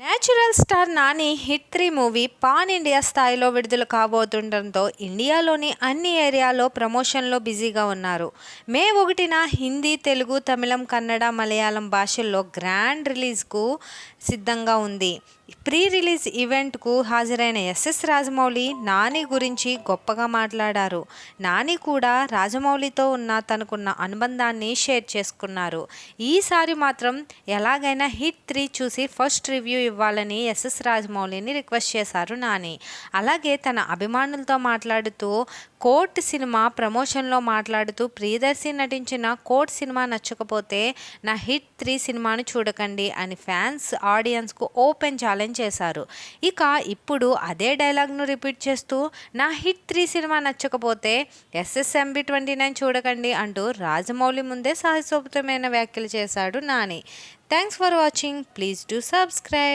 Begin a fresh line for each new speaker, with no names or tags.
Natural star Nani hit three movie pan India స్థాయిలో విడుదల కాబోతుండటంతో ఇండియాలోని అన్ని ఏరియాలో ప్రమోషన్లో బిజీగా ఉన్నారు. మే ఒకటిన హిందీ తెలుగు తమిళం కన్నడ మలయాళం భాషల్లో గ్రాండ్ రిలీజ్కు సిద్ధంగా ఉంది. ప్రీ రిలీజ్ ఈవెంట్కు హాజరైన ఎస్ఎస్ రాజమౌళి నాని గురించి గొప్పగా మాట్లాడారు. నాని కూడా రాజమౌళితో ఉన్న తనకున్న అనుబంధాన్ని షేర్ చేసుకున్నారు. ఈసారి మాత్రం ఎలాగైనా హిట్ త్రీ చూసి ఫస్ట్ రివ్యూ ఇవ్వాలని ఎస్ఎస్ రాజమౌళిని రిక్వెస్ట్ చేశారు నాని. అలాగే తన అభిమానులతో మాట్లాడుతూ కోర్ట్ సినిమా ప్రమోషన్లో మాట్లాడుతూ ప్రియదర్శి నటించిన కోర్ట్ సినిమా నచ్చకపోతే నా హిట్ త్రీ సినిమాను చూడకండి అని ఫ్యాన్స్ ఆడియన్స్కు ఓపెన్ ఛాలెంజ్ చేశారు. ఇక ఇప్పుడు అదే డైలాగ్ను రిపీట్ చేస్తూ నా హిట్ త్రీ సినిమా నచ్చకపోతే ఎస్ఎస్ఎంబి ట్వంటీ నైన్ చూడకండి అంటూ రాజమౌళి ముందే సాహసోపతమైన వ్యాఖ్యలు చేశాడు Nani. Thanks for watching. Please do subscribe.